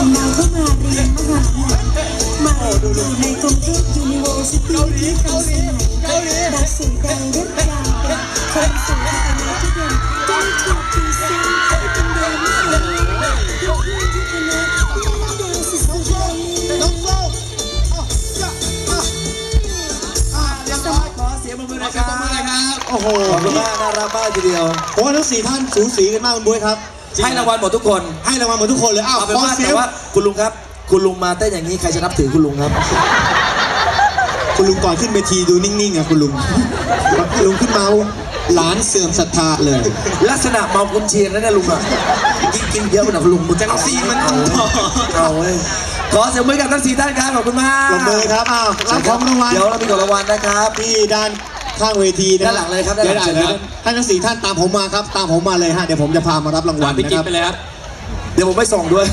ส่งนาเข้ามาเรียนมหาลัยมาอยู่ในกรุงเทพยูนิเวอร์ซิตี้ที่ทันสมัยดักสีแดงเรียบยาวเป็นคนสูงแต่ละที่เด่นต้องถูกตีเส้งเป็นเดนสวยยกมือที่คณะเดนสุดยอดน้องโลกขอเสียงปรบมือหน่อยครับ โอ้โห ขอบคุณมากน่ารักมากทีเดียว เพราะว่าทั้งสี่ท่านสูสีกันมากคุณบุ้ยครับ ให้รางวัลหมดทุกคนให้รางวัลหมดทุกคนเลยอ้าวเอาเป็นขอว่าเสียแต่งว่าคุณลุงครับ คุณลุงมาเต้นอย่างนี้ใครจะนับถือคุณลุงครับ คุณลุงก่อนขึ้นเวทีดูนิ่งๆอะคุณลุงคุณลุงขึ้นมาหลานเสื่อมศรัทธาเลย ลักษณะเมากุนเชียงนั่นนะลุงอะกินกินเยอะกว่าคุณลุงมึงจังซีมันเอาเว้ยเอาเว้ยขอเสียงมือกับทั้งสี่ท่านครับขอบคุณมากปรบมือครับอ้าวรับของรางวัลเดี๋ยวเรามีของรางวัลนะครับ ที่ด้าน ข้างเวทีนะด้านหลังเลยครับด้านเดี๋ยวหลังเดี๋ยวเชิญครับท่านทั้งสี่ท่านตามผมมาครับ ตามผมมาเลยฮะ เดี๋ยวผมจะพามารับรางวัลพี่นะกิ๊คบรับ ไปเลยครับ เดี๋ยวผมไปส่งด้วย